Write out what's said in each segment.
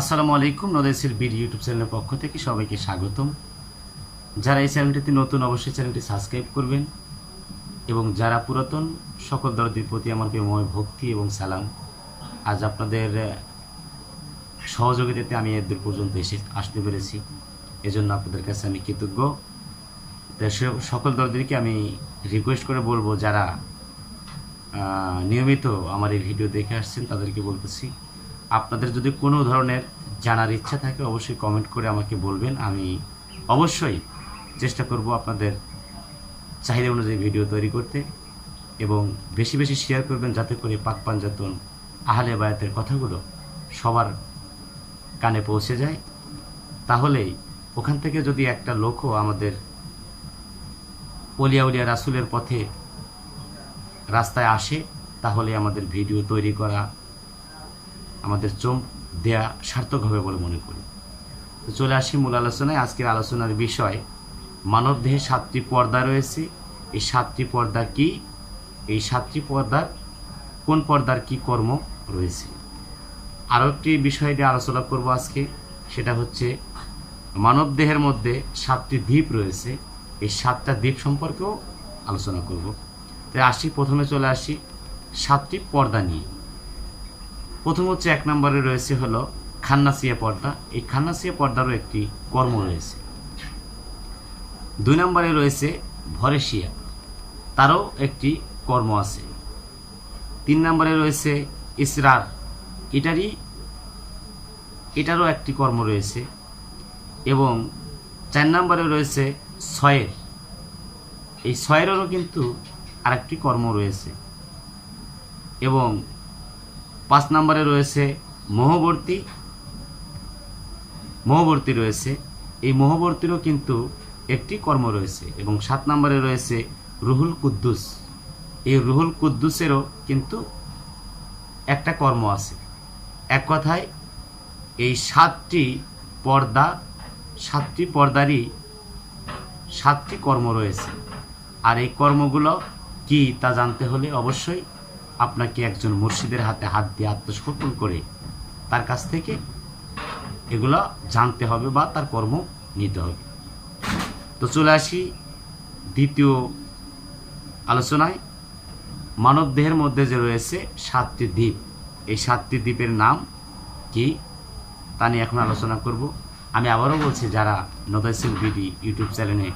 আসসালামু আলাইকুম নদেশের বিড ইউটিউব চ্যানেলের পক্ষ থেকে সবাইকে স্বাগতম। যারা এই চ্যানেলটিতে নতুন, অবশ্যই চ্যানেলটি সাবস্ক্রাইব করবেন এবং যারা পুরাতন, সকল দরদের প্রতি আমার প্রেমময় ভক্তি এবং সালাম। আজ আপনাদের সহযোগিতাতে আমি এদের পর্যন্ত এসে আসতে পেরেছি। এজন্য আপনাদের কাছে আমি কৃতজ্ঞ। সকল দরদেরকে আমি রিকোয়েস্ট করে বলব, যারা নিয়মিত আমার এই ভিডিও দেখে আসছেন, তাদেরকে বলতেছি আপনাদের যদি কোনো ধরনের জানার ইচ্ছা থাকে, অবশ্যই কমেন্ট করে আমাকে বলবেন। আমি অবশ্যই চেষ্টা করব আপনাদের চাহিদা অনুযায়ী ভিডিও তৈরি করতে এবং বেশি বেশি শেয়ার করবেন যাতে করে পাক পাঞ্জাতন আহলে বায়াতের কথাগুলো সবার কানে পৌঁছে যায়। তাহলেই ওখান থেকে যদি একটা লোকও আমাদের অলিয়া উলিয়া রাসুলের পথে রাস্তায় আসে, তাহলে আমাদের ভিডিও তৈরি করা আমাদের চোখ দেয়া সার্থক হবে বলে মনে করি। তো চলে আসি মূল আলোচনায়। আজকের আলোচনার বিষয় মানবদেহে সাতটি পর্দা রয়েছে। এই সাতটি পর্দা কি? এই সাতটি পর্দার কোন পর্দার কি কর্ম রয়েছে? আরও একটি বিষয় নিয়ে আলোচনা করব আজকে। সেটা হচ্ছে, মানব দেহের মধ্যে সাতটি দ্বীপ রয়েছে। এই সাতটা দ্বীপ সম্পর্কেও আলোচনা করব। তাই আসি, প্রথমে চলে আসি সাতটি পর্দা নিয়ে। প্রথম হচ্ছে এক নম্বরে রয়েছে হলো খান্নাসিয়া পর্দা। এই খান্নাসিয়া পর্দারও একটি কর্ম রয়েছে। দুই নম্বরে রয়েছে ভরেশিয়া। তারও একটি কর্ম আছে। তিন নম্বরে রয়েছে ইসরার। এটারই এটারও একটি কর্ম রয়েছে এবং চার নম্বরে রয়েছে ছয়ের এই ছয়েরও কিন্তু আরেকটি কর্ম রয়েছে এবং পাঁচ নম্বরে রয়েছে মোহবর্তী। মোহবর্তী রয়েছে। এই মোহবর্তীরও কিন্তু একটি কর্ম রয়েছে এবং সাত নম্বরে রয়েছে রুহুল কুদ্দুস। এই রুহুল কুদ্দুসেরও কিন্তু একটা কর্ম আছে। এক কথায়, এই সাতটি পর্দা, সাতটি পর্দারই সাতটি কর্ম রয়েছে। আর এই কর্মগুলো কি তা জানতে হলে অবশ্যই আপনাকে একজন মুর্শিদের হাতে হাত দিয়ে আত্মসমর্পণ করে তার কাছ থেকে এগুলো জানতে হবে বা তার কর্ম নিতে হবে। তো চলে আসি দ্বিতীয় আলোচনায়। মানব দেহের মধ্যে যে রয়েছে সাতটি দ্বীপ, এই সাতটি দ্বীপের নাম কি? তা নিয়ে এখন আলোচনা করব। আমি আবারও বলছি, যারা নদাইসিল বিডি ইউটিউব চ্যানেলে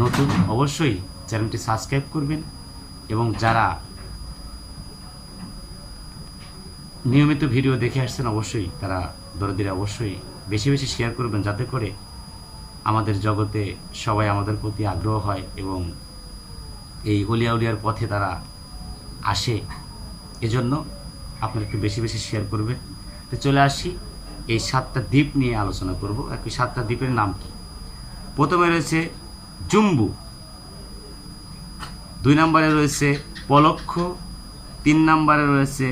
নতুন, অবশ্যই চ্যানেলটি সাবস্ক্রাইব করবেন এবং যারা নিয়মিত ভিডিও দেখে আসছেন অবশ্যই, তারা দরদিরা অবশ্যই বেশি বেশি শেয়ার করবেন যাতে করে আমাদের জগতে সবাই আমাদের প্রতি আগ্রহ হয় এবং এই অলিয়া উলিয়ার পথে তারা আসে। এজন্য আপনারা একটু বেশি বেশি শেয়ার করবেন। তো চলে আসি, এই সাতটা দ্বীপ নিয়ে আলোচনা করব। একই সাতটা দ্বীপের নাম কি? প্রথমে রয়েছে জুম্বু, দুই নম্বরে রয়েছে পলক্ষ, তিন নম্বরে রয়েছে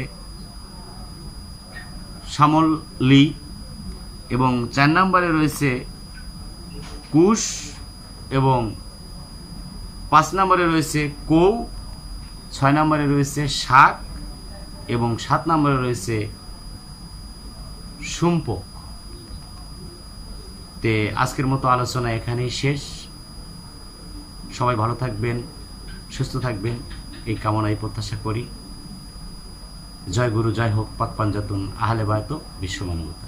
সামলি এবং চার নম্বরে রয়েছে কুশ এবং পাঁচ নম্বরে রয়েছে কৌ, ছয় নম্বরে রয়েছে শাক এবং সাত নম্বরে রয়েছে সুম্পক। তে আজকের মতো আলোচনা এখানেই শেষ। সবাই ভালো থাকবেন, সুস্থ থাকবেন, এই কামনাই প্রত্যাশা করি। জয় গুরু জয় হোক পাক পাঞ্জাতুন আহলে বায়ত বিশ্ব মানবতা